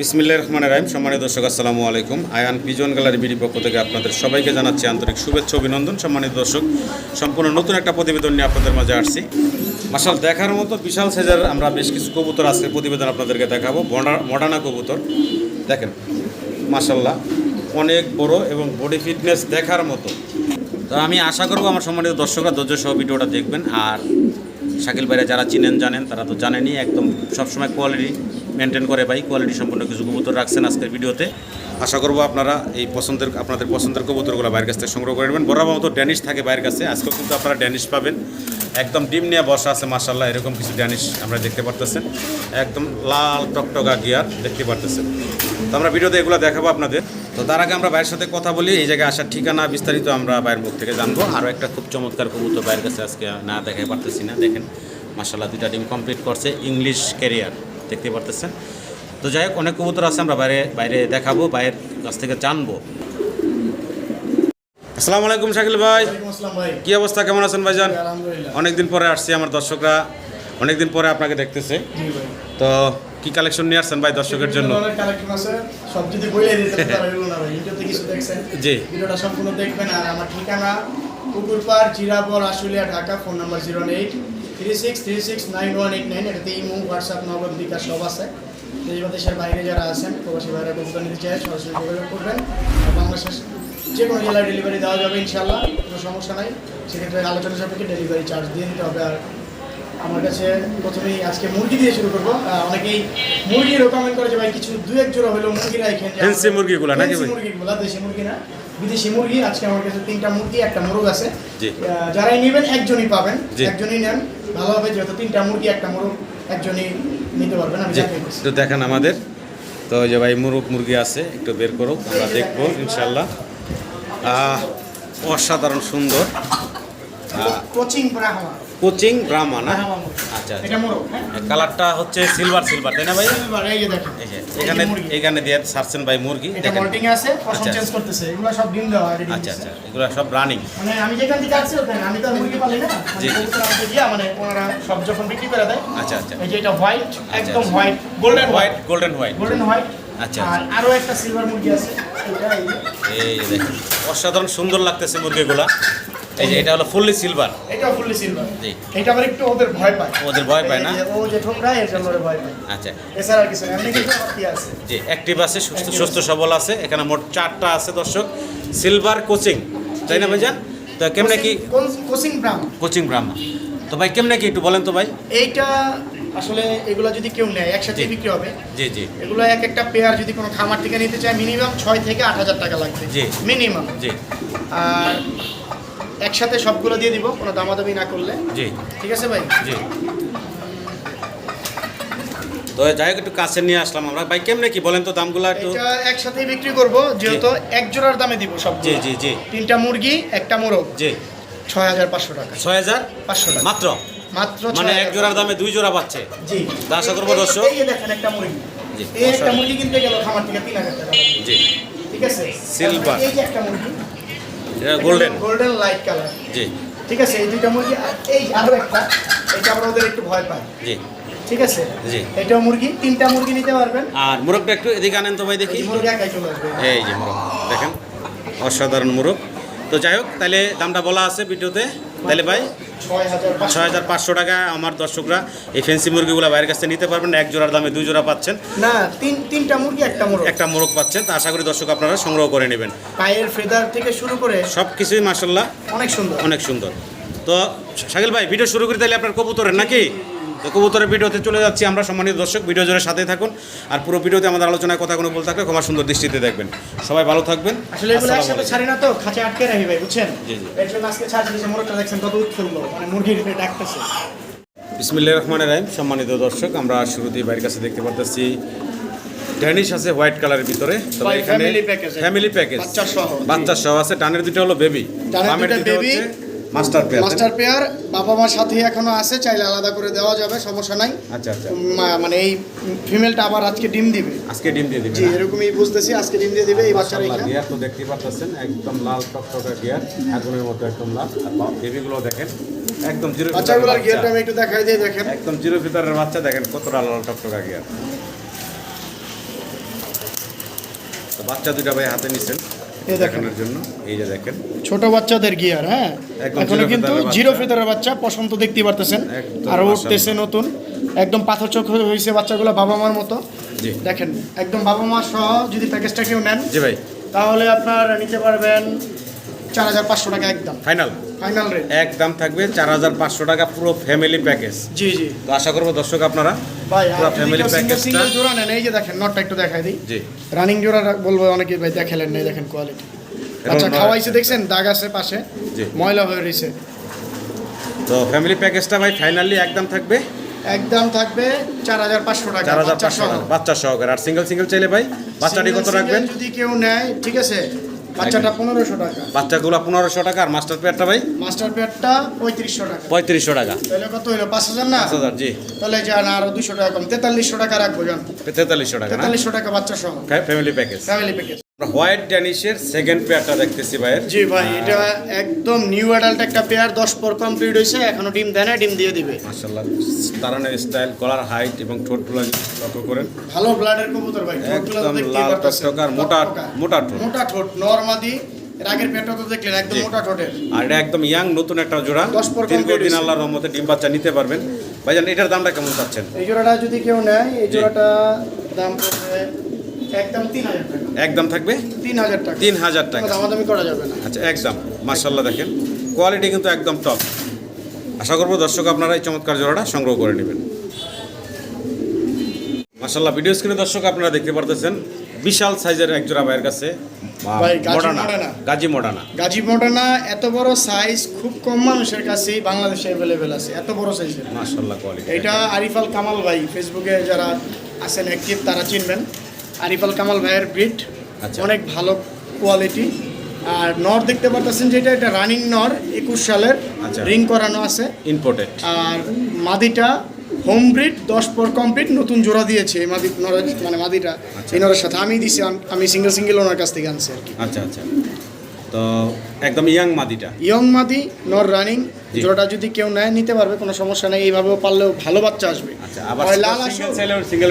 বিসমিল্লাহ রহমান রাহিম। সম্মানিত দর্শক, আসসালামু আলাইকুম। আয়ান পিজন গ্যালারি বিডি পক্ষ থেকে আপনাদের সবাইকে জানাচ্ছি আন্তরিক শুভেচ্ছা অভিনন্দন। সম্মানিত দর্শক, সম্পূর্ণ নতুন একটা প্রতিবেদন নিয়ে আপনাদের মাঝে আসছি। মাসাল দেখার মতো বিশাল সাইজের আমরা বেশ কিছু কবুতর আজকে প্রতিবেদন আপনাদেরকে দেখাবো। মডার্না কবুতর। দেখেন মাসাল্লাহ অনেক বড় এবং বডি ফিটনেস দেখার মতো। তো আমি আশা করব আমার সম্মানিত দর্শকরা ধৈর্য সহ ভিডিওটা দেখবেন। আর শাকিল ভাইরা যারা চিনেন, জানেন, তারা তো জানেনই, একদম সবসময় কোয়ালিটি মেনটেন করে ভাই কোয়ালিটি সম্পূর্ণ কিছু কবুতর রাখছেন আজকের ভিডিওতে। আশা করব আপনারা এই পছন্দের, আপনাদের পছন্দের কবুতরগুলো বাইরের কাছ থেকে সংগ্রহ করে নেবেন। বরাবর মতো ড্যানিশ থাকে বাইরের কাছে, আজকেও কিন্তু আপনারা ড্যানিশ পাবেন। একদম ডিম নিয়ে বসা আছে মাসাল্লাহ এরকম কিছু ড্যানিশ আমরা দেখতে পারতেছেন। একদম লাল টকটকা গিয়ার দেখতে পারতেছেন। তো আমরা ভিডিওতে এগুলো দেখাবো আপনাদের। তো তার আগে আমরা বাইরের সাথে কথা বলি, এই জায়গায় আসার ঠিকানা বিস্তারিত আমরা বাইরের মুখ থেকে জানব। আরও একটা খুব চমৎকার কবুতর বাইরের কাছে আজকে না দেখাই পারতেছি না। দেখেন মাসাল্লাহ দুইটা ডিম কমপ্লিট করছে, ইংলিশ ক্যারিয়ার, দেখতে পারতেছেন। তো যাই হোক অনেক কবুতর আছে আমরা বাইরে বাইরে দেখাবো বাইরের কাছ থেকে জানব। আসসালামু আলাইকুম শাকিল ভাই। কি অবস্থা? কেমন আছেন ভাইজান? অনেকদিন পরে আসছি আমার দর্শকরা। অনেকদিন পরে আপনাকে দেখতেছে। তো কি কালেকশন নিয়ে আসছেন ভাই দর্শকের জন্য? জি। ভিডিওটা সম্পূর্ণ দেখবেন। আর আমার ঠিকানা জিরাবর Ashulia Dhaka phone number zero eight three six three six nine one eight nine. এটাতে ইমো হোয়াটসঅ্যাপ নগদ বিকাশ সব আছে। দেশ বা দেশের বাইরে যারা আছেন প্রবাসী বাইরে কবুতর নিতে চায় সরাসরি যোগাযোগ করবেন বাংলাদেশের যে কোনো জেলায় ডেলিভারি দেওয়া যাবে ইনশাল্লাহ কোনো সমস্যা নাই। সেক্ষেত্রে আলোচনা সাপেক্ষে ডেলিভারি চার্জ দিয়ে দিতে হবে। আর আমার কাছে প্রথমেই আজকে মুরগি দিয়ে শুরু করব। অনেকেই মুরগি রেকমেন্ড করে যে ভাই কিছু দু এক জোড়া হলেও মুরগি রাখেন যে ফ্যান্সি মুরগিগুলা নাকি ভাই? দেশি মুরগি না বিদেশি মুরগি। আজকে আমার কাছে তিনটা মুরগি একটা মোরগ আছে। যারাই নেবেন একজনই পাবেন একজনই নেন। ভালো হবে যেহেতু তিনটা মুরগি একটা মোরগ একজনই নিতে পারবেন আমি। একটু দেখেন আমাদের তো ওই যে ভাই মুরগ মুরগি আছে একটু বের করো আমরা দেখব ইনশাল্লাহ আহ, অসাধারণ সুন্দর কোচিং ব্রাহ্মা কোচিং ব্রাহ্মা না? আচ্ছা আচ্ছা। এটা মোরগ হ্যাঁ? কালারটা হচ্ছে সিলভার সিলভার তাই না ভাই? এই যে দেখেন। এখানে। এখানে দিয়ে ছাড়ছেন ভাই মুরগি এটা আছে পশম আচ্ছা। চেঞ্জ করতেছে এগুলো সব ডিম দেওয়া রেডি আচ্ছা আচ্ছা এগুলো সব রানিং মানে আমি যেখান থেকে আসছি ওখানে আমি তো মুরগি পালি না। জি, মানে ওনারা সব যখন বিক্রি করে দেয় আচ্ছা আচ্ছা। এই যে এটা হোয়াইট একদম আচ্ছা। White golden white golden white golden white আচ্ছা, আর আরও একটা সিলভার মুরগি আছে এই যে দেখেন অসাধারণ সুন্দর লাগতেছে মুরগিগুলা। এই যে এটা হলো ফুললি সিলভার এটা ফুললি সিলভার জি। এটা আবার একটু ওদের ভয় পায়। ওদের ভয় পায় না? ও যে ঠোকরায় এর জন্য ওরা ভয় পায়। আচ্ছা। এছাড়া আর কিছু এমনি কিন্তু আমার কি আছে। যে অ্যাক্টিভ আছে সুস্থ সুস্থ সবল আছে। এখানে মোট চারটা আছে দর্শক। সিলভার কোচিং তাই না ভাইজান? তো কেমনে কি কোচিং ব্রাম কোচিং ব্রাহ্মা তো ভাই কেমনে কি একটু বলেন তো ভাই। এইটা আসলে এগুলো যদি কেউ নেয় একসাথে জি। বিক্রি হবে। জি জি। এগুলো এক একটা পেয়ার যদি কোনো খামার থেকে নিতে চায় মিনিমাম ছয় থেকে আট হাজার টাকা লাগবে। জি। মিনিমাম জি। আর একসাথে সবগুলো দিয়ে দিব কোনো দামাদামি না করলে। জি। ঠিক আছে ভাই? জি। তো যাই হোক একটু কাছে নিয়ে আসলাম আমরা। ভাই কেমনে কি বলেন তো দামগুলো একটু? এটা একসাথেই বিক্রি করব যেহেতু এক জোড়ার দামে দিব সব জি জি জি। তিনটা মুরগি একটা মোরগ। জি। ছয় হাজার পাঁচশো টাকা। ছয় হাজার? পাঁচশো টাকা। মাত্র? মাত্র মানে এক জোড়ার দামে দুই জোড়া পাচ্ছে? জি। আশা করব দর্শক। দেখেন একটা মুরগি। জি, এই একটা মুরগি কিনতে গেল খামার থেকে তিন হাজার টাকা। জি। ঠিক আছে? Silver। এই যে একটা মুরগি। গোল্ডেন গোল্ডেন লাইট কালার জি। ঠিক আছে এই দুইটা মুরগি আর এই আরও একটা এটা আমরা ওদের একটু ভয় পাই। জি। ঠিক আছে? জি। এটাও মুরগি তিনটা মুরগি নিতে পারবেন। আর মুরগটা একটু এদিকে আনেন তো ভাই দেখি। মুরগি একাই চলে আসবে। এই যে মোরগ দেখেন। অসাধারণ মুরগ। তো যাই হোক তাহলে দামটা বলা আছে ভিডিওতে। তাহলে ভাই ছয় হাজার পাঁচশো টাকা আমার দর্শকরা এই ফেন্সি মুরগিগুলো বাইরের কাছে নিতে পারবেন এক জোড়ার দামে দুই জোড়া পাচ্ছেন। না তিন তিনটা মুরগি একটা মোরগ। একটা মোরগ পাচ্ছেন তা আশা করি দর্শক আপনারা সংগ্রহ করে নেবেন। পায়ের ফেদার থেকে শুরু করে সব কিছুই মাসাল্লাহ অনেক সুন্দর। অনেক সুন্দর। তো শাকিল ভাই ভিডিও শুরু করি তাহলে আপনার কবুতরের নাকি? তো কবুতরের ভিডিওতে চলে যাচ্ছি আমরা। সম্মানিত দর্শক ভিডিও জোরে সাথে থাকুন। আর পুরো ভিডিওতে আমাদের আলোচনায় কথা কোনো বলতে থাকলে ক্ষমা সুন্দর দৃষ্টিতে দেখবেন। সবাই ভালো থাকবেন। আসলে এগুলো একসাথে ছাড়ি না তো খাঁচে আটকে রাখি ভাই বুঝছেন? জি, জি। এর জন্য আজকে ছাড়ছি যে মোরগটা দেখছেন কত উৎফুল্ল। মানে মুরগির ডাকতেছে বিসমিল্লাহ রহমান রাহিম। সম্মানিত দর্শক আমরা শুরুতেই বাড়ির কাছে দেখতে পারতেছি ড্যানিশ আছে হোয়াইট কালারের ভিতরে। তবে এখানে ফ্যামিলি প্যাকেজ বাচ্চা সহ, আছে টানের দুটো হলো বেবি দুইটা দুটো হচ্ছে মাস্টার পেয়ার মাস্টার পেয়ার বাবা মার সাথে এখনও আছে চাইলে আলাদা করে দেওয়া যাবে সমস্যা নাই। আচ্ছা আচ্ছা। মানে এই ফিমেলটা আবার আজকে ডিম দিবে। আজকে ডিম দিয়ে দিবেন জি এরকমই বুঝতেছি আজকে ডিম দিয়ে দিবে এই বাচ্চারা গিয়ার তো দেখতেই পাচ্ছেন একদম লাল টকটকা গিয়ার আগুনের মতো একদম লাল। আর বেবিগুলো দেখেন একদম জিরো বাচ্চাগুলোর গিয়ারটা আমি একটু দেখাই দিয়ে দেখেন। একদম জিরো ফিতারের বাচ্চা দেখেন কতটা লাল টকটকা গিয়ার তো বাচ্চা দুইটা ভাই হাতে নিছেন। দেখানোর জন্য। এই যে দেখেন। ছোট বাচ্চাদের গিয়ার হ্যাঁ? এখনও কিন্তু জিরো বাচ্চা। ফেদারের বাচ্চা পছন্দ দেখতে পারতেছেন। আর উঠতেছে নতুন। একদম পাথর চোখ হয়েছে বাচ্চাগুলো বাবা মার মতো। দেখেন একদম বাবা মা সহ যদি প্যাকেজটা কেউ নেন জি ভাই। তাহলে আপনার নিতে পারবেন চার হাজার পাঁচশো টাকা একদম। ফাইনাল ফাইনাল রেট একদম থাকবে চার হাজার পাঁচশো টাকা পুরো ফ্যামিলি প্যাকেজ জি জি। তো আশা করব দর্শক আপনারা ভাই পুরো সিঙ্গেল package-টা- সিঙ্গেল জোড়া নেন এই যে দেখেন নটটা একটু দেখাই দিই। জি। রানিং জোড়া বলব অনেকে ভাই দেখালেন না দেখেন কোয়ালিটি আচ্ছা খাওয়াইছে দেখছেন? দাগ আছে পাশে। ময়লা হয়ে রয়েছে। তো ফ্যামিলি প্যাকেজটা ভাই ফাইনালি একদম থাকবে? একদম থাকবে চার হাজার পাঁচশো টাকা চার হাজার বাচ্চা পাঁচশো বাচ্চা সহকারে। আর সিঙ্গেল সিঙ্গেল চাইলে ভাই বাচ্চাটি কত রাখবেন? যদি কেউ নেয় ঠিক আছে? বাচ্চাটা পনেরোশো টাকা। বাচ্চাগুলো পনেরোশো টাকা আর মাস্টার পেয়ারটা ভাই? মাস্টার পেয়ারটা পঁয়ত্রিশশো টাকা। পঁয়ত্রিশশো টাকা। তাহলে কত হলো পাঁচ হাজার না? পাঁচ হাজার জি। তাহলে যান আরও দুশো টাকা কম। তেতাল্লিশশো টাকা রাখব যান তেতাল্লিশশো টাকা তেতাল্লিশশো টাকা বাচ্চা সহ family package family package white ড্যানিশের second পেয়ারটা দেখতেছি ভাইয়ের। জি ভাই এটা একদম নিউ অ্যাডাল্ট একটা পেয়ার দশ পর কমপ্লিট হয়েছে এখনও ডিম দেয় না ডিম দিয়ে দিবে। মার্শাল্লাহ তারানের স্টাইল গলার হাইট এবং ঠোঁটগুলো যদি লক্ষ্য করেন। ভালো ব্লাডের কবুতর ভাই ঠোঁটগুলো তো একদম লাল পারতেছেন। আর মোটা মোটা ঠোঁট। মোটা ঠোঁট নরমাদি এর আগের পেটটা তো দেখলেন একদম মোটা ঠোঁটের। আর এটা একদম ইয়াং নতুন একটা জোড়া। দশ পর দীর্ঘদিন complete হয়েছে। আল্লাহর রহমতে ডিম বাচ্চা নিতে পারবেন। ভাইজান এটার দামটা কেমন চাচ্ছেন? এই জোড়াটা যদি কেউ নেয় এই জোড়াটা দাম পড়বে একদম তিন হাজার টাকা। একদম থাকবে? তিন হাজার টাকা। তিন হাজার টাকা। দামাদামি করা যাবে না। আচ্ছা একদম। মার্শাল্লাহ দেখেন। কোয়ালিটি কিন্তু একদম টপ আশা করব দর্শক আপনারা এই চমৎকার জোড়াটা সংগ্রহ করে নেবেন। মার্শাল্লাহ ভিডিও স্ক্রিনে দর্শক আপনারা দেখতে পারতেছেন বিশাল সাইজের এক জোড়া ভাইয়ের কাছে ভাই, গাজী মডানা মডানা। গাজী মডানা। এত বড় সাইজ খুব কম মানুষের বাংলাদেশে অ্যাভেলেবেল আছে। এত বড় সাইজের কোয়ালিটি এটা আরিফাল কামাল ভাই ফেসবুকে যারা আছেন অ্যাক্টিভ তারা চিনবেন। আরিফাল কামাল ভাইয়ের ব্রিড আচ্ছা। অনেক ভালো কোয়ালিটি আর নর দেখতে পারতেছেন যেটা এটা রানিং নর একুশ সালের আচ্ছা। রিং করানো আছে ইম্পোর্টেড আর মাদিটা হোম ব্রিড দশ পর কমপ্লিট নতুন জোড়া দিয়েছে এই মাদি নরের মানে মাদিটা আচ্ছা। এই নরের সাথে আমি দিছি আমি সিঙ্গেল সিঙ্গেল ওনার কাছ থেকে আনছি আর কি আচ্ছা আচ্ছা তো একদম ইয়াং মাদিটা ইয়ং মাদি নর রানিং। জোড়াটা যদি কেউ নেয় নিতে পারবে কোনো সমস্যা নেই। এইভাবেও পারলেও ভালো বাচ্চা আসবে। আচ্ছা আবার লাল সিঙ্গেল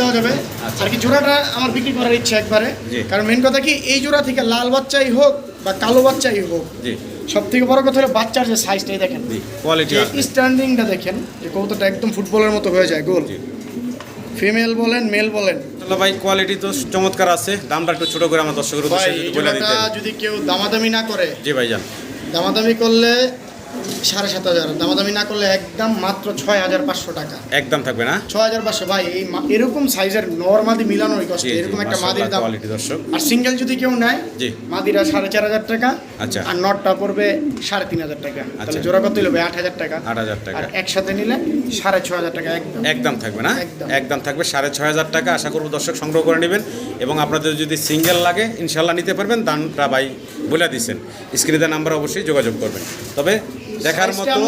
দেওয়া যাবে। আচ্ছা। আর কি জোড়াটা আমার বিক্রি করার ইচ্ছা একবারে। কারণ মেন কথা কি এই জোড়া থেকে লাল বাচ্চাই হোক বা কালো বাচ্চাই হোক সব থেকে বড় কথা হলো বাচ্চার যে সাইজটাই দেখেন। কোয়ালিটি স্ট্যান্ডিংটা দেখেন যে কৌতোটা একদম ফুটবলের মতো হয়ে যায় গোল। ফিমেল বলেন মেল বলেন। ভাই কোয়ালিটি তো চমৎকার আছে। দামটা একটু ছোট করে আমার দর্শকের ভাই উদ্দেশ্যে যদি কেউ দামাদামি না করে জি ভাইজান। দামাদামি করলে সাড়ে সাত হাজার। দামাদামি না করলে একদম মাত্র ছয় হাজার পাঁচশো টাকা। একদম থাকবে না? ছয় হাজার পাঁচশো। ভাই এই এরকম সাইজের নর্মাদি মিলানোর কষ্ট। জি জি এরকম একটা মাদির দাম। কোয়ালিটি দর্শক। আর সিঙ্গেল যদি কেউ নেয় জি। মাদিরা সাড়ে চার হাজার টাকা। আচ্ছা। আর নটটা পড়বে সাড়ে তিন হাজার টাকা। তাহলে আচ্ছা। জোড়া কত হবে আট হাজার টাকা। আট হাজার টাকা। আর একসাথে নিলে সাড়ে ছ হাজার টাকা একদম। একদম থাকবে না? একদম। থাকবে সাড়ে ছয় হাজার টাকা। আশা করব দর্শক সংগ্রহ করে নেবেন। এবং আপনাদের যদি সিঙ্গেল লাগে ইনশাল্লাহ নিতে পারবেন। দামটা ভাই বলে দিচ্ছেন স্ক্রিনে নাম্বার অবশ্যই যোগাযোগ করবেন। তবে দেখার মতো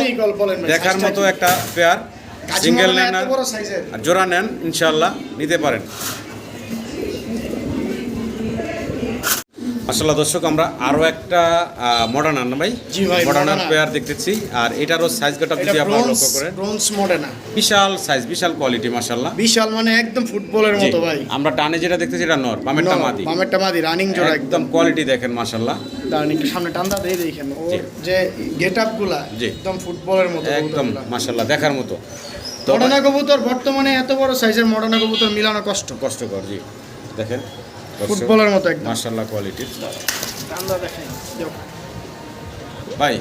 দেখার মতো একটা পেয়ার সিঙ্গেল নেন আর জোড়া নেন ইনশাল্লাহ নিতে পারেন। আসলে দর্শক আমরা আরও একটা মডার্ন আন ভাই। মডার্নার পেয়ার দেখতেছি আর এটারও সাইজ কাটা যদি আপনারা লক্ষ্য করেন। ব্রোঞ্জ মডেনা বিশাল সাইজ বিশাল কোয়ালিটি মাশাল্লাহ বিশাল মানে একদম ফুটবলের মতো ভাই। আমরা ডানে যেটা দেখতেছি এটা নর বামেরটা মাদি। বামেরটা মাদি রানিং জোড়া একদম কোয়ালিটি দেখেন মাশাল্লাহ দাঁড়ান সামনে টান্দা দিয়ে দেখেন। ও যে গেট আপগুলা একদম ফুটবলের মতো একদম মাশাল্লাহ দেখার মতো। মডার্না কবুতর বর্তমানে এত বড় সাইজের মডার্না কবুতর মিলানো কষ্ট। কষ্টকর জি। দেখেন। ফুটবলের মতো একদম। মাশাল্লাহ কোয়ালিটির টান্দা দেখেন ভাই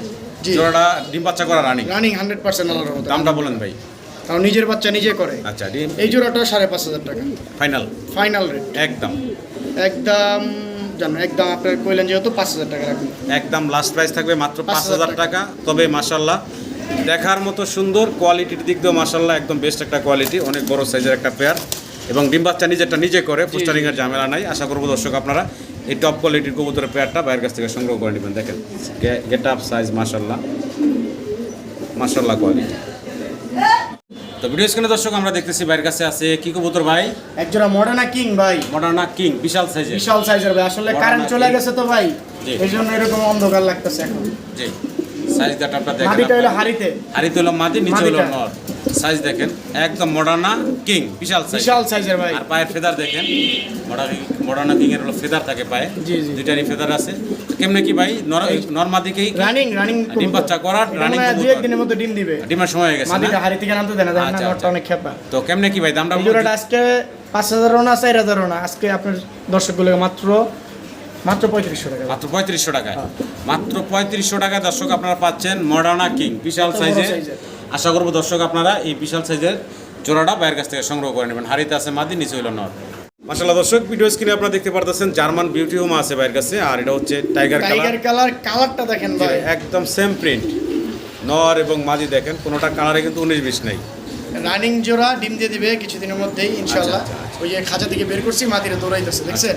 জোড়াটা ডিম বাচ্চা করা রানিং রানিং হান্ড্রেড পার্সেন্ট আলাদা মতো দামটা বলেন ভাই। কারণ নিজের বাচ্চা নিজে করে। আচ্ছা ডিম। এই জোড়াটা সাড়ে পাঁচ হাজার টাকা। ফাইনাল ফাইনাল রেট একদম। একদম জানো একদম আপনার কইলেন যেহেতু পাঁচ হাজার টাকা রাখুন। একদম লাস্ট প্রাইস থাকবে মাত্র পাঁচ 5,000 হাজার টাকা। তবে মাশাল্লাহ দেখার মতো সুন্দর কোয়ালিটির দিক দিয়েও মাশাল্লাহ একদম বেস্ট একটা কোয়ালিটি অনেক বড় সাইজের একটা পেয়ার এবং ডিম বাচ্চা নিজেরটা নিজে করে পোস্টারিংয়ের ঝামেলা নাই। আশা করব দর্শক আপনারা এই টপ কোয়ালিটির কবুতরের পেয়ারটা বাইরের কাছ থেকে সংগ্রহ করে নেবেন। দেখেন গেট আপ সাইজ মাশাল্লাহ মাশাল্লাহ কোয়ালিটি তো ভিডিও স্ক্রিনে দর্শক আমরা দেখতেছি বাইরের কাছে আছে কি কবুতর ভাই? এক জোড়া মডার্না কিং ভাই। মডার্না কিং বিশাল সাইজের বিশাল সাইজের ভাই। আসলে কারেন্ট চলে গেছে তো ভাই। এই জন্য এরকম অন্ধকার লাগতেছে এখন। জি। সাইজ আপনার দেখেন মাদিটা হলো আপনার। হাড়িতে। হাড়িতে হলো মাদি নিচে হলো নর। সাইজ দেখেন একদম মডার্না কিং বিশাল সাইজ বিশাল সাইজের ভাই। আর পায়ের ফেদার দেখেন মডার্না কিং এর হলো ফেদার থাকে পায়ে। জি, জি। দুইটারই ফেদার আছে। কেমনে কি ভাই নরমাদিকেই রানিং রানিং ডিম বাচ্চা করার রানিং দুই একদিনের মধ্যে ডিম দিবে। ডিমের সময় হয়ে গেছে? হাড়ি থেকে নামতে দেয় না আচ্ছা, নটটা আচ্ছা। অনেক খেপা। তো কেমনে কি ভাই দামটা জোড়াটা আজকে পাঁচ হাজারও না চার হাজারও না আজকে আপনার দর্শকগুলোকে মাত্র মাত্র পঁয়ত্রিশশো টাকা। মাত্র পঁয়ত্রিশশো টাকায়। মাত্র পঁয়ত্রিশশো টাকায় দর্শক আপনারা পাচ্ছেন মডার্না কিং বিশাল সাইজের। আশা করব দর্শক আপনারা এই বিশাল সাইজের জোড়াটা বাইরের কাছ থেকে সংগ্রহ করে নেবেন। হাড়িতে আছে মাদি নিচে হইল নর। মাসাল্লাহ দর্শক ভিডিও স্ক্রিনে আপনারা দেখতে পারতেছেন জার্মান বিউটি হোম আছে বাইরের কাছে আর এটা হচ্ছে টাইগার টাইগার কালার কালার কালারটা দেখেন ভাই। একদম সেম প্রিন্ট নর এবং মাদি দেখেন কোনোটা কালারে কিন্তু উনিশ বিশ নাই। রানিং জোড়া ডিম দিয়ে দিবে কিছুদিনের মধ্যেই ইনশাল্লাহ আচ্ছা, আচ্ছা, ওই যে খাঁচা থেকে বের করছি মাটিরে দৌড়াইতেছে দেখছেন?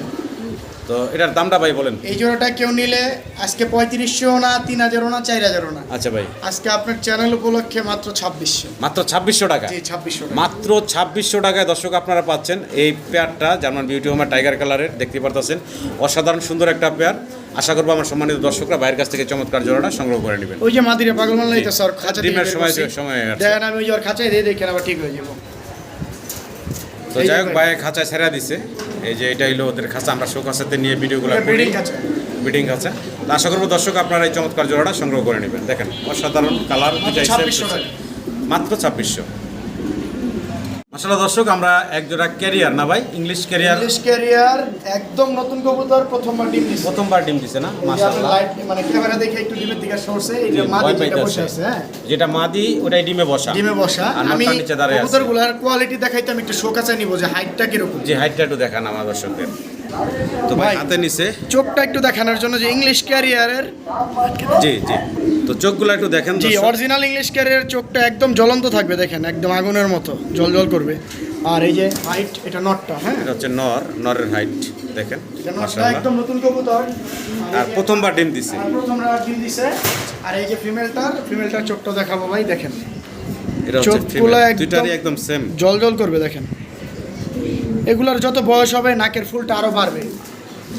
তো এটার দামটা ভাই বলেন। এই জোড়াটা কেউ নিলে আজকে পঁয়ত্রিশশো না তিন হাজারও না চার হাজারও না। আচ্ছা ভাই। আজকে আপনার চ্যানেল উপলক্ষে মাত্র ছাব্বিশশো। মাত্র ছাব্বিশশো টাকা? জি ছাব্বিশশো মাত্র ছাব্বিশশো টাকায় দর্শক আপনারা পাচ্ছেন এই পেয়ারটা জার্মান বিউটি হোমার টাইগার কালারের দেখতে পারতেছেন। অসাধারণ সুন্দর একটা পেয়ার আশা করব আমার সম্মানিত দর্শকরা বাইরের কাছ থেকে চমৎকার জোড়াটা সংগ্রহ করে নেবেন। ওই যে মাদিরে পাগল মাল লাইতেছে আর খাঁচা সময় সময় দেখেন আমি ওই যে ওর খাঁচায় দিয়ে দেখেন আবার ঠিক হয়ে যাব। তো যাই হোক ভাই। খাঁচা ছেড়া দিছে। এই যে এটা হলো ওদের খাঁচা আমরা শো খাঁচাতে নিয়ে ভিডিওগুলো ব্রিডিং খাঁচা। বিডিং খাঁচা। তো আশা করব দর্শক আপনারা এই চমৎকার জোড়াটা সংগ্রহ করে নেবেন। দেখেন অসাধারণ কালার মাত্র 2600 মাত্র ছাব্বিশশো। আসলে দর্শক আমরা একজোড়া ক্যারিয়ার না ভাই? ইংলিশ ক্যারিয়ার ইংলিশ ক্যারিয়ার একদম নতুন কবুতর প্রথমবার ডিম দিছে। প্রথমবার ডিম দিছে না? মাশাআল্লাহ। লাইট মানে ক্যামেরা দেখে একটু ডিমের দিকে সরছে এই যে মাদি যেটা বসে আছে হ্যাঁ। যেটা মাদি ওটাই ডিমে বসা। ডিমে বসা। আমি কবুতরগুলোর কোয়ালিটি দেখাইতে আমি একটু শোকাচা নিব যে হাইটটা কীরকম। যে হাইটটা একটু দেখান আমার দর্শকদের। তো ভাই। হাতে নিচে চোখটা একটু দেখানোর জন্য যে ইংলিশ ক্যারিয়ারের জি জি। তো চোখগুলো একটু দেখেন জি অরিজিনাল ইংলিশ ক্যারিয়ার চোখটা একদম জ্বলন্ত থাকবে দেখেন একদম আগুনের মতো জল জল করবে। আর এই যে হাইট এটা নটটা হ্যাঁ? এটা হচ্ছে নর নরের হাইট দেখেন। একদম নতুন কবুতর। আর প্রথমবার ডিম দিছে। আর ডিম দিছে। আর এই যে ফিমেলটার ফিমেলটার চোখটা দেখাবো ভাই দেখেন। এটা হচ্ছে। একদম- দুইটারই একদম সেম জল জল করবে দেখেন। এগুলোর যত বয়স হবে নাকের ফুলটা আরও বাড়বে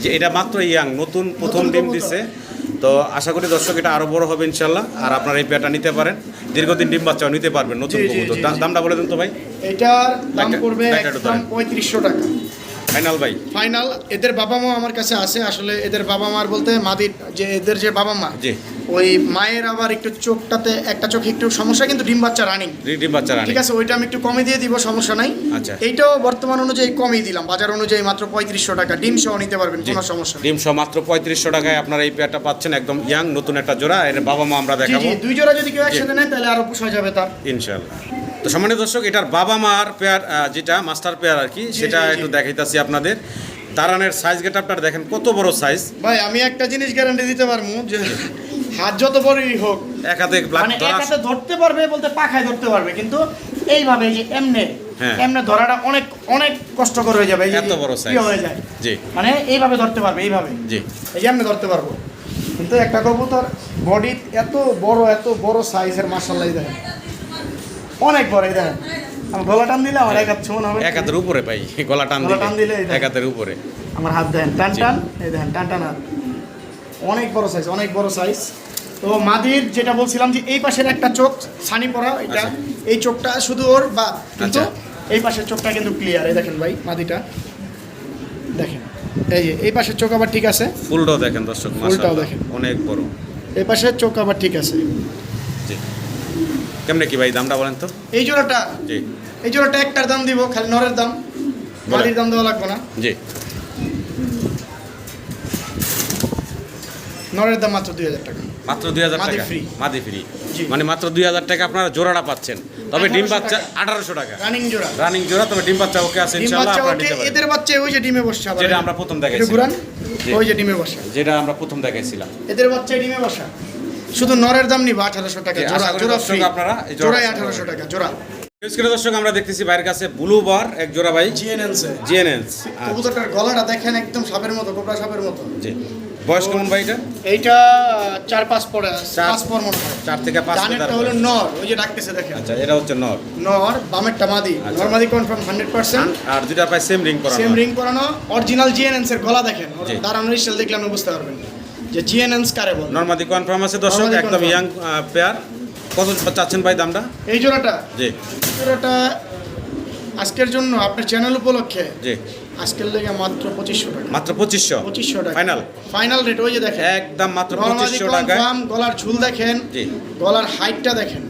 যে এটা মাত্র ইয়াং নতুন প্রথম ডিম। দিছে তো আশা করি দর্শক এটা আরও বড় হবে ইনশাল্লাহ আর আপনারা এই পেয়ারটা নিতে পারেন দীর্ঘদিন ডিম বাচ্চাও নিতে পারবেন নতুন। দামটা বলে দেন তো ভাই এটার দাম পড়বে। পঁয়ত্রিশশো টাকা ফাইনাল ভাই। ফাইনাল এদের বাবা মা আমার কাছে আছে আসলে এদের বাবা মার বলতে মাদির যে এদের যে বাবা মা জি। ওই মায়ের আবার একটু চোখটাতে একটা চোখ একটু সমস্যা কিন্তু ডিম বাচ্চা রানিং ডিম বাচ্চা রানি ঠিক আছে ওইটা আমি একটু কমে দিয়ে দিব সমস্যা নাই। আচ্ছা। এইটাও বর্তমান অনুযায়ী কমই দিলাম বাজার অনুযায়ী মাত্র পঁয়ত্রিশশো টাকা ডিম সহ নিতে পারবেন কোনো সমস্যা ডিম সহ মাত্র পঁয়ত্রিশশো টাকায় আপনারা এই পেয়ারটা পাচ্ছেন একদম ইয়াং নতুন একটা জোড়া এর বাবা মা আমরা দেখাবো জি দুই জোড়া যদি কেউ একসাথে নেয় তাহলে আরও পোষা যাবে তার। ইনশাল্লাহ তো সম্মানিত দর্শক এটার বাবা মার পেয়ার যেটা মাস্টার পেয়ার আর কি সেটা। একটু দেখাইতাছি আপনাদের। দারানের সাইজ গেট আপনারা দেখেন কত বড় সাইজ ভাই আমি একটা জিনিস গ্যারান্টি দিতে পারব যে হাত যত বড়ই হোক এক হাতে মানে ধরা এক হাতে ধরতে পারবে বলতে পাখায় ধরতে পারবে কিন্তু এইভাবে এই যে এমনে হ্যাঁ। এমনে ধরাটা অনেক অনেক কষ্টকর হয়ে যাবে এই যে এত বড় কি হয়ে যায়। জি। মানে এইভাবে ধরতে পারবে এইভাবে। জি। এই যে এমনি ধরতে পারব। কিন্তু একটা কবুতর বডি এত বড় এত বড় সাইজের মাসাল্লাহ দেখেন। অনেক বড় এই দেখেন। আমি গলা টান দিলে আমার এক হাত ছোন হবে। এক হাতের উপরে পাই গলা টান গলা টান দিলে দিলে এক হাতের উপরে। আমার হাত দেন টান টান এই দেখেন টান টান হাত। অনেক বড় সাইজ অনেক বড় সাইজ তো মাদির যেটা বলছিলাম যে এই পাশের একটা চোখ ছানি পড়া এটা আচ্ছা। এই চোখটা শুধু ওর বা কিন্তু আচ্ছা। এই পাশের চোখটা কিন্তু ক্লিয়ার এই দেখেন ভাই মাদিটা। দেখেন এই যে এই পাশের চোখ আবার ঠিক আছে? ফুলটাও দেখেন দর্শক ফুলটাও দেখেন। অনেক বড়। এই পাশের চোখ আবার ঠিক আছে। জি। কেমনে কি ভাই দামটা বলেন তো? এই জোড়াটা জি। এই জোড়াটা একটার দাম দিব খালি নরের দাম। মাদির দাম দেওয়া লাগবে না। জি। নরের দাম মাত্র দুই হাজার টাকা। মাত্র দুই হাজার টাকা? মাদি ফ্রি মানে মাত্র দুই হাজার টাকা আপনারা জোড়াটা পাচ্ছেন। তবে ডিম বাচ্চা আঠারোশো টাকা। রানিং জোড়া। রানিং জোড়া তবে ডিম বাচ্চা ওকে আছে ইনশাআল্লাহ আপনারা নিতে পারেন। এদের বাচ্চা ওই যে ডিমে বসছে যেটা আমরা প্রথম দেখাইছি। একটু ওই যে ডিমে বসা। যেটা আমরা প্রথম দেখাইছিলাম। এদের বাচ্চা ডিমে বসা। শুধু নরের দাম নিবা আঠারোশো টাকা জোড়া জোড়া ফ্রি আপনারা জোড়াই আঠারোশো টাকা জোড়া। স্ক্রিনে দর্শক আমরা দেখতেছি বাইরের কাছে ব্লু বার এক জোড়া ভাই। জিএনএনসে জিএনএস কবুতরটার গলাটা দেখেন একদম সাপের মতো কোবরা সাপের মতো। জি। বয়স কেমন ভাই এটা? এইটা চার পাঁচ পরে চার- পাঁচ পর মনে হয়। চার থেকে পাঁচ ডানেরটা হলো নর ওই যে ডাকতেছে দেখেন। আচ্ছা এটা হচ্ছে নর। নর বামেরটা মাদি। আচ্ছা। নর মাদি কনফার্ম হান্ড্রেড পার্সেন্ট আর দুটা পায় সেম রিং করা সেম রিং করানো অরিজিনাল জিএনএনস এর গলা দেখেন। দাঁড়ানোর স্টাইল দেখলে আপনি বুঝতে পারবেন। যে জিএনএনস কারে বলে। নর্মাদি কনফার্ম আছে দর্শক একদম ইয়াং পেয়ার কত চাচ্ছেন ভাই দামটা? এই জোড়াটা? জি। জোড়াটা আজকের জন্য আপনার চ্যানেল উপলক্ষে জি। আজকের লেগে মাত্র পঁচিশশো টাকা। মাত্র পঁচিশশো? পঁচিশশো টাকা। ফাইনাল ফাইনাল রেট ওই যে দেখেন। একদম মাত্র পঁচিশশো কনফার্ম গলার ঝুল দেখেন। জি। গলার হাইটটা দেখেন।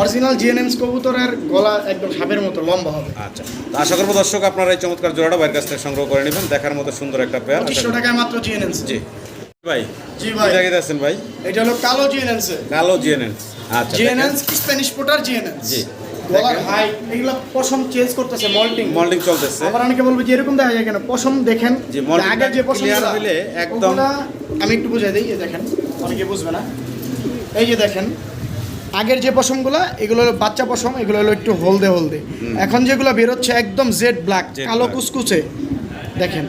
অরিজিনাল জিএনএমস কবুতরের গলা একদম সাপের মতো লম্বা হবে। আচ্ছা। তো আশা করব দর্শক আপনারা এই চমৎকার জোড়াটা বাইরের কাছ থেকে সংগ্রহ করে নেবেন। দেখার মতো সুন্দর একটা পেয়ার পঁচিশশো টাকায় মাত্র জিএনএমস জি। ভাই জি ভাই। জায়গায় আছেন ভাই? এটা হলো কালো জিএনএমস কালো জিএনএন আচ্ছা জিএনএমস স্প্যানিশ পোটার জিএনএমস জি। গলার হাইট এগুলো পশম চেঞ্জ করতেছে মল্টিং চলতেছে। আবার অনেকে বলবে যে এরকম দেখা যায় কেন? পশম দেখেন যে আগের যে পশম clear হইলে একদম- আমি একটু বুঝাই দিই দেখেন। অনেকে বুঝবে না। এই যে দেখেন আগের যে পশমগুলো এগুলো হলো বাচ্চা পশম এগুলো হলো একটু হলদে হলদে। এখন যেগুলো বেরোচ্ছে একদম জেড ব্ল্যাক কালো। কুচকুচে। দেখেন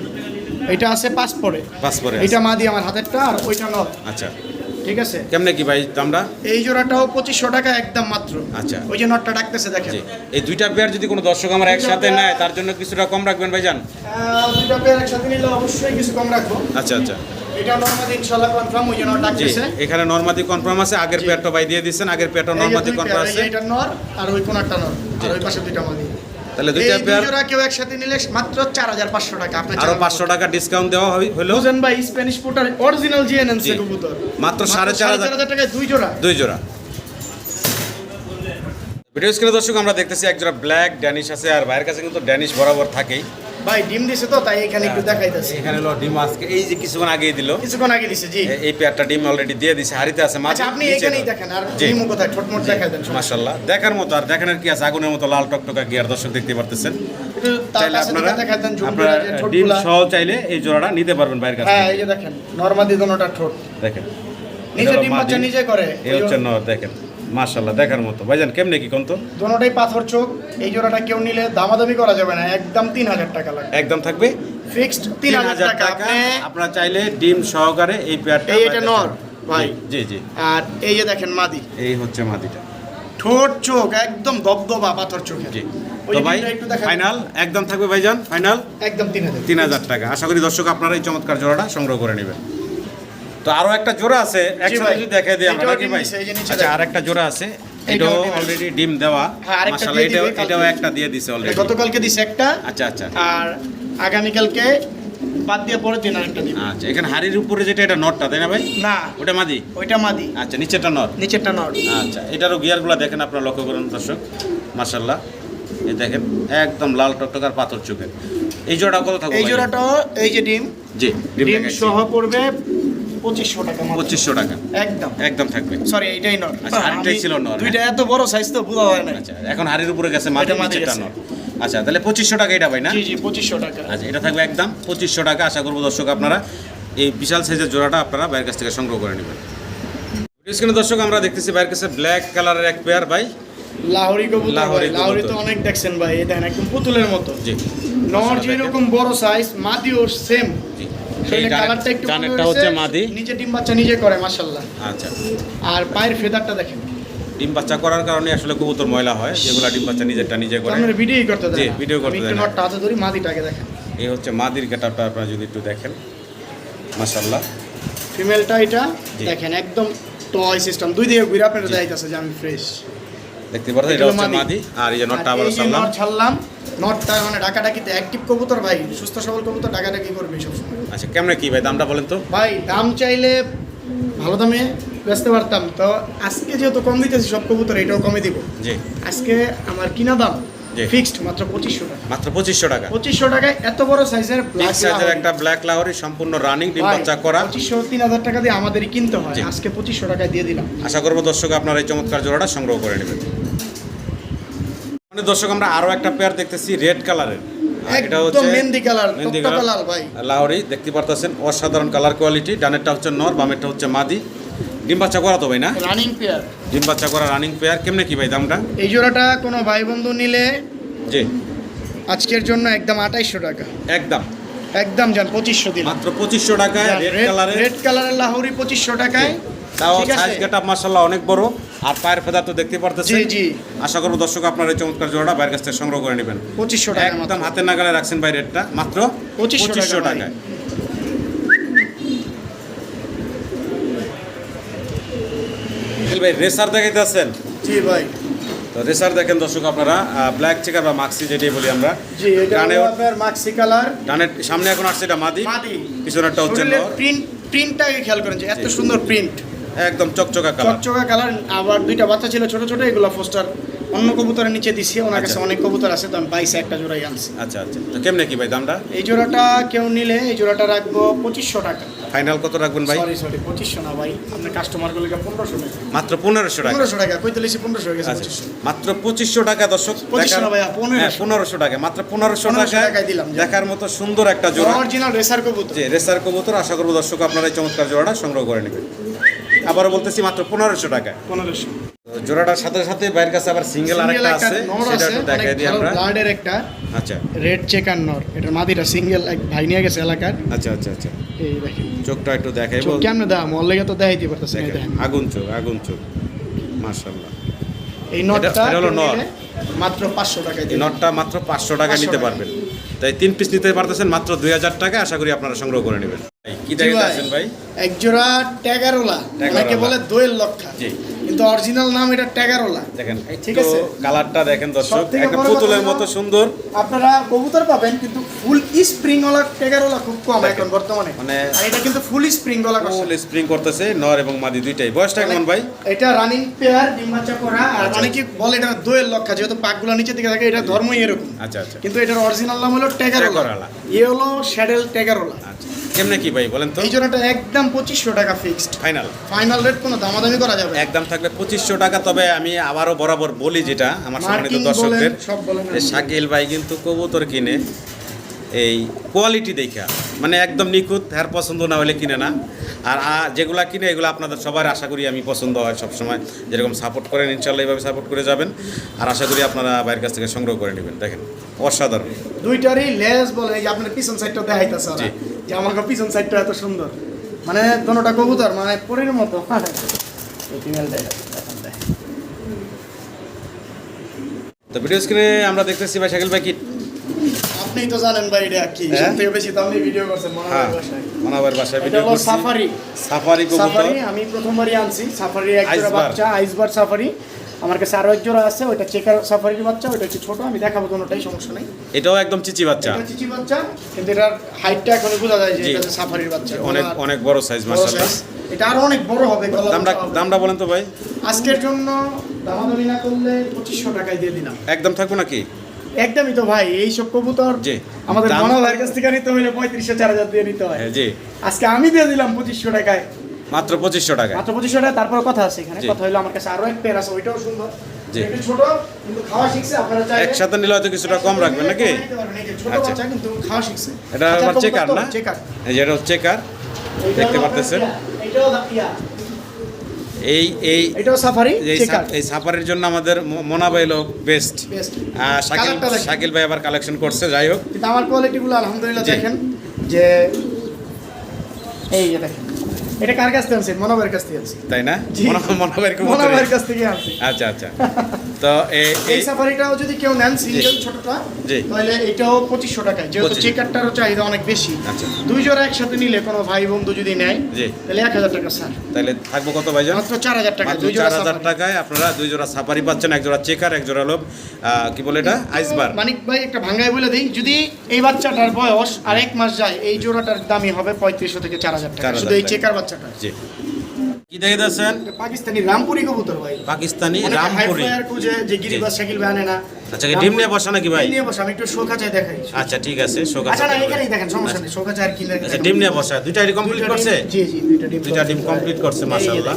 এটা আছে পাসপোর্টে। পাসপোর্টে এটা মা দিয়ে আমার হাতেরটা আর ওইটা নট আচ্ছা। ঠিক আছে? কেমনে কি ভাই দামটা? এই জোড়াটাও পঁচিশশো টাকা একদম মাত্র। আচ্ছা। ওই যে নটটা ডাকতেছে দেখেন। এই দুইটা পেয়ার যদি কোনো দর্শক আমার একসাথে নেয় তার জন্য কিছুটা কম রাখবেন ভাইজান? দুইটা পেয়ার একসাথে নিলে অবশ্যই কিছু কম রাখব। আচ্ছা আচ্ছা। এটা নর্মালি ইনশাল্লাহ কনফার্ম ওই যে নট ডাকতেছে। এখানে নর্মাদি কনফার্ম আছে আগের পেয়ারটা ভাই দিয়ে দিচ্ছেন আগের পেয়ারটা নর্মাদি কনফার্ম আছে। এটা নর আর ওই কোনারটা নর। আর ওই পাশে দুইটা মাদি। তাহলে দুইটা দুই পেয়ার জোড়া কেউ একসাথে নিলে মাত্র চার হাজার পাঁচশো টাকা। আপনি আরও পাঁচশো টাকা ডিসকাউন্ট দেওয়া হবে হলো বুঝেন ভাই স্প্যানিশ পোটার অরিজিনাল জিএনএন। কবুতর। মাত্র সাড়ে চার হাজার হাজার টাকায় দুই জোড়া। দুই জোড়া। ভিডিও স্ক্রিনে দর্শক আমরা দেখতেছি এক জোড়া ব্ল্যাক ড্যানিশ আছে আর ভাইয়ের কাছে কিন্তু ড্যানিশ বরাবর থাকেই। ভাই ডিম দিছে তো তাই এখানে একটু দেখাইতেছি। এখানে হলো ডিম আজকে এই যে কিছুক্ষণ আগেই দিল। কিছুক্ষণ আগে দিছে জি। এই পেয়ারটা ডিম অলরেডি দিয়ে দিছে হারিতে আছে আচ্ছা আপনি এখানেই দেখেন আর জি। ডিমও কোথায়? ঠোঁটমোট দেখাই দেন মাশাল্লাহ দেখার মতো আর দেখানোর কি আছে? আগুনের মতো লাল টকটকা গিয়ার দর্শক দেখতে পারতেছেন। চাইলে কাছে আপনারা থেকে আপনারা ডিম সহ চাইলে এই জোড়াটা নিতে পারবেন বাইরের কাছে হ্যাঁ এই যে দেখেন নর্মালি দোনোটা ঠোঁট। দেখেন। নিজে ডিম বাচ্চা নিজে করে। এই হচ্ছে নর দেখেন। মাশাল্লাহ দেখার মতো। ভাইজান কেমনে কি কোন তো? দোনোটাই পাথর চোখ এই জোড়াটা কেউ নিলে দামাদামি করা যাবে না একদম তিন হাজার টাকা লাগবে। একদম থাকবে? ফিক্সড তিন হাজার টাকা। আপনি আপনারা চাইলে ডিম সহকারে এই পেয়ারটা এই এটা নর, ভাই। জি জি আর এই যে দেখেন মাদি। এই হচ্ছে মাদিটা। ঠোঁট চোখ একদম দবদবা পাথর চোখে জি। তো ভাই। ফাইনাল একদম থাকবে ভাইজান ফাইনাল একদম তিন হাজার। তিন হাজার টাকা। আশা করি দর্শক আপনারা এই চমৎকার জোড়াটা সংগ্রহ করে নেবেন। তো আরও একটা জোড়া আছে একসাথে। যদি দেখে দিই আমরা ডিম ভাই? আচ্ছা আর একটা জোড়া আছে এটাও অলরেডি ডিম দেওয়া। হ্যাঁ, মাশাআল্লাহ এটাও এটাও একটা দিয়ে দিছে অলরেডি গতকালকে দিছে একটা। আচ্ছা আচ্ছা। আর আগামীকালকে বাদ দিয়ে পরের দিন আরেকটা দিন আচ্ছা এখানে হাড়ির উপরে যেটা এটা নটটা তাই না ভাই? না। ওটা মাদি? ওইটা মাদি। আচ্ছা নিচেরটা নট? নিচেরটা নর আচ্ছা এটারও গিয়ারগুলো দেখেন আপনারা লক্ষ্য করুন দর্শক। মাশাল্লাহ এই দেখেন একদম লাল টকটকার পাথর চোখের। এই জোড়া কত থাকবে এই জোড়াটা এই যে ডিম। জি ডিম সহ পড়বে পঁচিশশো টাকা পঁচিশশো টাকা। একদম। একদম থাকবে। সরি এইটাই নর। আচ্ছা, আরেকটাই ছিল নর, দুইটা এত বড় সাইজ তো বোঝা হয় না আচ্ছা এখন হাড়ির উপরে গেছে এটা মাটি নিচেরটা নট আচ্ছা তাহলে পঁচিশশো টাকা এটা ভাই না? জি জি পঁচিশশো টাকা। আচ্ছা এটা থাকবে একদম পঁচিশশো টাকা। আশা করব দর্শক আপনারা এই বিশাল সাইজের জোড়াটা আপনারা বাইরের কাছ থেকে সংগ্রহ করে নেবেন। স্ক্রিনে দর্শক আমরা দেখতেছি বাইরের কাছে ব্ল্যাক কালারের এক পেয়ার ভাই। লাহোরি কবুতর লাহোরি লাহোরি তো অনেক দেখছেন ভাই। দেখেন একদম পুতুলের মতো। জি। নর। যেরকম বড় সাইজ মাদিও সেম জি। এই কালারটা একটু ডানেরটা হচ্ছে মাদি। নিচে ডিম বাচ্চা নিজে করে মাশাল্লাহ আচ্ছা। আর পায়ের ফেদারটা দেখেন। ডিম বাচ্চা করার কারণে আসলে কবুতর ময়লা হয় যেগুলো ডিম বাচ্চা নিজেরটা নিজে করে। ভিডিও করতে দেন জি, না। করতে একটু নটটা হাতে ধরি মাদিটাকে দেখেন। এই হচ্ছে মাদির গেটআপটা আপনারা যদি একটু দেখেন। মাশাল্লাহ ফিমেলটা এটা দেখেন একদম টয় সিস্টেম দুই দিকে ঘুরে আপনার দেখাইতেছে যে আমি ফ্রেশ দেখতে পাচ্ছেন এটা হচ্ছে মাদি। আর এই যে নটটা আবার সারলাম নট মানে ডাকাডাকিতে অ্যাক্টিভ কবুতর ভাই সুস্থ সবল কবুতর ডাকাডাকি করবে সবসময়। আচ্ছা কেমনে কি ভাই দামটা বলেন তো? ভাই দাম চাইলে ভালো দামে বেচতে পারতাম। তো আজকে যেহেতু কম দিতেছি সব কবুতর এটাও কমে দিব। জি। আজকে আমার কিনা দাম ফিক্সড মাত্র পঁচিশশো টাকা। মাত্র পঁচিশশো টাকা? পঁচিশশো টাকায় এত বড় সাইজের বিগ সাইজের একটা ব্ল্যাক লাহরি সম্পূর্ণ রানিং ডিম বাচ্চা করা। পঁচিশশো তিন হাজার টাকা দিয়ে আমাদেরই কিনতে হয়। আজকে পঁচিশশো টাকায় দিয়ে দিলাম। আশা করব দর্শক আপনার এই চমৎকার জোড়াটা সংগ্রহ করে নেবেন। মানে দর্শক আমরা আরও একটা পেয়ার দেখতেছি রেড কালারের একদম মেহেন্দি কালার মেহেন্দি কালার লাল ভাই। লাহরি দেখতে পারতেছেন অসাধারণ কালার কোয়ালিটি ডানেরটা হচ্ছে নর বামেরটা হচ্ছে মাদি। ডিম বাচ্চা করা তো ভাই না? রানিং পেয়ার ডিম বাচ্চা করা রানিং পেয়ার কেমনে কি ভাই দামটা? এই জোড়াটা কোনো ভাই বন্ধু নিলে জি। আজকের জন্য একদম আঠাইশশো টাকা। একদম। একদম যান পঁচিশশো দিন মাত্র পঁচিশশো টাকায় রেড কালারের রেড কালারের লাহোরি পঁচিশশো টাকায়। তাও সাইজ অনেক বড়। আর পায়ের ফেদা তো দেখতে জি জি। আশা করব দর্শক আপনারা এই চমৎকার জোড়াটা বাইরের কাছ থেকে সংগ্রহ করে নেবেন। পঁচিশশো টাকা একদম হাতের নাগালে রাখছেন ভাই রেটটা। মাত্র পঁচিশশো টাকায়। ভাই রেসার দেখাইতে আছেন জি ভাই। তো রেসার দেখেন দর্শক আপনারা ব্ল্যাক চেকার বা মাক্সি যেটি বলি আমরা। জি এটা আপনার মাক্সি কালার ডানের সামনে এখন আসছে এটা মাদি। মাদি। পিছনেরটা হচ্ছে প্রিন্ট প্রিন্টটাকে খেয়াল করেন যে এত সুন্দর প্রিন্ট একদম চকচকা কালার। চকচকা কালার আবার দুইটা বাচ্চা ছিল ছোট ছোট এগুলো পোস্টার অন্য কবুতরের নিচে দিছি ওনার কাছে আচ্ছা। অনেক কবুতর আছে তো আমি বাইশে একটা জোড়াই আনছি। আচ্ছা আচ্ছা। তো কেমনে কি ভাই দামটা? এই জোড়াটা কেউ নিলে এই জোড়াটা রাখব পঁচিশশো টাকা। ফাইনাল কত রাখবেন ভাই? সরি সরি পঁচিশশো না ভাই। আপনার কাস্টমারগুলোকে পনেরোশো টাকা। মাত্র পনেরোশো টাকা। পনেরোশো টাকা কই তুলেছি পনেরোশো হয়ে গেছে আচ্ছা। মাত্র পঁচিশশো টাকা দর্শক 2500 না ভাইয়া, 1500 হ্যাঁ, পনেরোশো। টাকা। মাত্র পনেরোশো 1500 টাকা টাকায় দিলাম, দেখার মতো সুন্দর একটা জোড়া। অরিজিনাল রেসার কবুতর। রেসার কবুতর আশা করব দর্শক আপনারা এই চমৎকার জোড়াটা সংগ্রহ করে নেবেন। আবারও বলতেছি মাত্র পনেরোশো টাকা পনেরোশো। জোড়াটার সাথে সাথে বাইরের কাছে আবার সিঙ্গেল আরেকটা আছে সেটা একটু দেখাই দিই আমরা। ব্লাডের একটা আচ্ছা। রেড চেকার নর। এটা মাদিটা সিঙ্গেল এক ভাই নিয়ে গেছে এলাকার। আচ্ছা আচ্ছা আচ্ছা। এই দেখেন। চোখটা একটু দেখাইব চোখ কেমনে দাম ওর লেগে তো দেখাইতে পারতেছে আগুন চোখ আগুন চোখ। মাশাল্লাহ এই নটটা এটা হলো নর। মাত্র পাঁচশো টাকায় এই দিন নটটা মাত্র পাঁচশো টাকা নিতে পারবেন। তাই তিন পিস নিতে পারতেছেন মাত্র দুই হাজার টাকা আশা করি আপনারা সংগ্রহ করে নেবেন ভাই, কি দেখেন ভাই। একজোড়া ট্যাগারোলা। অনেকে বলে দোয়েল লক্ষা জি। কিন্তু অরিজিনাল নাম এটা ট্যাগারোলা। দেখেন ঠিক আছে। কালারটা দেখেন দর্শক একটা পুতুলের মতো সুন্দর। আপনারা কবুতর পাবেন কিন্তু ফুল স্প্রিং ওলা ট্যাগারোলা খুব কম এখন বর্তমানে। মানে- এটা কিন্তু ফুল স্প্রিং গলা কষা ফুল স্প্রিং করতেছে নর এবং মাদি দুইটাই। বয়সটা কেমন ভাই? এটা রানিং পেয়ার ডিম করা আর অনেকে বলে এটা দোয়েল লক্ষা যেহেতু পাকগুলো নিচে দিকে থাকে এটা ধর্মই এরকম। আচ্ছা আচ্ছা। কিন্তু এটার অরিজিনাল নাম হলো ট্যাগারোলা। ট্যাগারোলা। ইয়ে হলো শ্যাডেল ট্যাগারোলা। আচ্ছা। কেমনে কি ভাই বলেন তো? এই জোড়াটা একদম পঁচিশশো টাকা ফিক্সড ফাইনাল ফাইনাল রেট কোনো দামাদামি করা যাবে না। একদম থাকবে পঁচিশশো টাকা তবে আমি আবারও বরাবর বলি যেটা আমার সম্মানিত Marking দর্শকদের। সব বলেন। যে শাকিল ভাই কিন্তু কবুতর কিনে। এই কোয়ালিটি দেখা। মানে একদম নিখুঁত হ্যার পছন্দ না হলে কিনে না। আর যেগুলা কিনে এগুলো আপনাদের সবার আশা করি আমি পছন্দ হয় সবসময়। যেরকম সাপোর্ট করেন ইনশাল্লাহ এইভাবে সাপোর্ট করে যাবেন। আর আশা করি আপনারা বাইরের কাছ থেকে সংগ্রহ করে নেবেন। দেখেন অসাধারণ। দুইটারই লেস বলে আপনার পিছন সাইডটা দেখাইতেছে জি। যে আমার পিছন সাইডটা এত সুন্দর। মানে দোনোটা কবুতর মানে পরের মতো। তো ভিডিও স্ক্রিনে আমরা দেখতেছি ভাই শাকিল ভাই কি আপনিই তো জানেন ভাই এটা কি। হ্যাঁ? সব থেকে বেশি আপনি ভিডিও করছেন বাসায়। মনাবার বাসায় ভিডিও সাফারি সাফারি কবুতর। সাফারি আমি প্রথমবারই আনছি। সাফারির এক জোড়া বাচ্চা আইসবার সাফারি আমার কাছে আরও এক জোড়া আছে ওইটা চেকার সাফারির বাচ্চা ওইটা একটু ছোট আমি দেখাবো কোনোটাই সমস্যা নেই। এটাও একদম চিচি বাচ্চা। এটা চিচি বাচ্চা কিন্তু এটার হাইটটা এখনই বোঝা যায় যে এটা সাফারির বাচ্চা। অনেক অনেক বড় সাইজ মাশাআল্লাহ। এটা আরও অনেক বড় হবে দামটা মোটা দামটা বলেন তো ভাই। আজকের জন্য দামাদামি না করলে পঁচিশশো টাকায় দিয়ে দিলাম। একদম থাকব নাকি? একদমই তো ভাই এইসব কবুতর জি। আমাদের দাম- মনা কাছ থেকে নিতে হইলে পঁয়ত্রিশশো চার হাজার দিয়ে নিতে হয়। হ্যাঁ জি। আজকে আমি দিয়ে দিলাম পঁচিশশো টাকায়। মাত্র পঁচিশশো টাকা মাত্র পঁচিশশো টাকা তারপর কথা আছে এখানে। কথা হলো আমার কাছে আরও এক পেয়ার আছে ওইটাও সুন্দর। জি। একটু ছোট কিন্তু খাওয়া শিখছে আপনারা চাইলে একসাথে নিলে হয়তো কিছুটা কম রাখবেন নাকি? এই আচ্ছা। কিন্তু খাওয়া শিখছে। এটা আচ্ছা, চেকার না? চেকার এই যে এটা হচ্ছে চেকার দেখতে পারতেছেন? এইটাও ইয়া, এই এই এটাও সাফারি এই সাফারির জন্য আমাদের মোনা ভাই লোক বেস্ট শাকিল শাকিল ভাই আবার কালেকশন করছে যাই হোক। কিন্তু আমার কোয়ালিটিগুলো আলহামদুলিল্লাহ দেখেন যে এই যে দেখেন এটা কার কাছ থেকে আনছি মনোবের কাছ থেকে আনছি তাই না? মোনা মোনা ভাইয়ের কাছ থেকে আনছি আচ্ছা আচ্ছা। তো এই সাফারিটাও যদি কেউ নেন সিঙ্গেল ছোটটা তাহলে এটাও পঁচিশশো টাকায়। যেহেতু 2500 চেকারটারও চাহিদা অনেক বেশি। আচ্ছা। দুই জোড়া একসাথে নিলে কোনো ভাই বন্ধু যদি নেয় তাহলে এক হাজার টাকা স্যার। তাহলে থাকব কত ভাইজান মাত্র চার হাজার টাকা দুই চার হাজার টাকায় আপনারা দুই জোড়া সাফারি পাচ্ছেন এক জোড়া চেকার এক জোড়া আহ, কি বলে এটা? আইসবার মানিক ভাই একটা ভাঙ্গায় বলে দিই যদি এই বাচ্চাটার বয়স আর এক মাস যায় এই জোড়াটার দামই হবে পঁয়ত্রিশশো থেকে চার হাজার টাকা শুধু এই চেকার বাচ্চাটা জি। কি পাকিস্তানি রামপুরি কবুতর ভাই। পাকিস্তানি রামপুরি। খুঁজে যে গিরিবাজ শাকিল ভাই আনে না। আচ্ছা, কি ডিম নিয়ে বসা নাকি ভাই? ডিম নিয়ে বসা আমি একটু শোকা চাই দেখাই। আচ্ছা ঠিক আছে শোক আচ্ছা না এখানেই দেখেন সমস্যা নেই শোকা চাই আর কিনে আচ্ছা ডিম নিয়ে বসা। দুইটা কমপ্লিট করছে? জি জি দুইটা ডিম দুইটা ডিম কমপ্লিট করছে। মাশাআল্লাহ।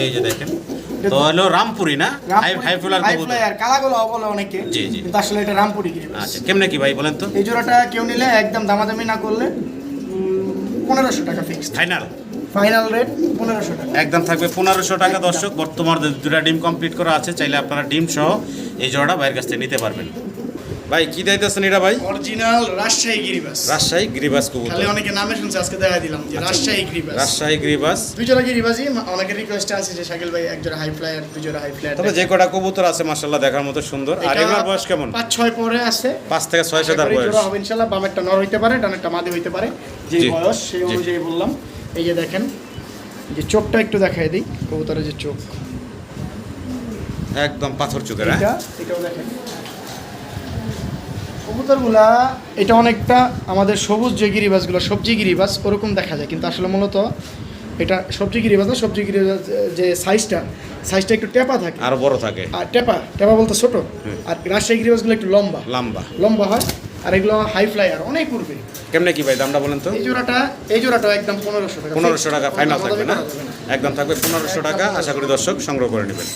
এই যে দেখেন। তো হলো রামপুরি না? হাই কবুতর। ফ্লায়ার কালাগুলো বলে অনেকে জি, জি। কিন্তু আসলে এটা রামপুরি আচ্ছা কেমনে কি ভাই বলেন তো। এই জোড়াটা কেউ নিলে একদম দামাদামি না করলে পনেরোশো টাকা ফিক্সড ফাইনাল ফাইনাল রেট পনেরোশো টাকা। একদম থাকবে পনেরোশো টাকা দর্শক। বর্তমান দুটা ডিম কমপ্লিট করা আছে চাইলে আপনারা ডিম সহ এই জোড়াটা ভাইয়ের কাছ থেকে নিতে পারবেন। ভাই কি দাইতেছেন এটা ভাই? অরিজিনাল রাজশাহী গিরিবাজ রাজশাহী গ্রিবাস খালি কবুতর অনেকে নামে শুনছে আজকে দেখা দিলাম যে রাজশাহী গিরিবাজ রাজশাহী গ্রিবাস অনেকের রিকোয়েস্ট আছে যে শাকিল ভাই এক জোড়া হাই ফ্লায়ার দুইজোড়া হাই ফ্লায়ার তবে যে কটা কবুতর আছে মাশাল্লাহ দেখার মতো সুন্দর। আর এগুলোর বয়স কেমন? পাঁচ ছয় পরে আছে। পাঁচ থেকে ছয় আশা সাতার করি বয়স। জোড়া হবে ইনশাল্লাহ বামেরটা নর হইতে পারে ডানেরটা মাদি হইতে পারে। যে বয়স সেই অনুযায়ী বললাম। এই যে দেখেন যে চোখটা একটু দেখাই দিই কবুতরের যে চোখ। একদম পাথর চোখের হ্যাঁ? এটা এটাও দেখেন। কবুতরগুলা এটা অনেকটা আমাদের সবুজ যে গিরিবাজগুলো সবজি গিরিবাজ ওরকম দেখা যায়। কিন্তু আসলে মূলত এটা সবজি গিরিবাজ না সবজি গিরিবাস যে সাইজটা সাইজটা একটু টেপা থাকে। আর বড় থাকে। আর টেপা টেপা বলতে ছোট। আর রাজশাহী গিরিবাজগুলো একটু লম্বা। লম্বা। লম্বা হয়। আর এগুলো হাই ফ্লাইয়ার অনেক উঠবে কেমনে কি ভাই দামটা বলেন তো? এই জোড়াটা এই জোড়াটা একদম পনেরোশো টাকা। পনেরোশো টাকা ফাইনাল থাকবে না। একদম থাকবে পনেরোশো টাকা। আশা করি দর্শক সংগ্রহ করে নেবেন।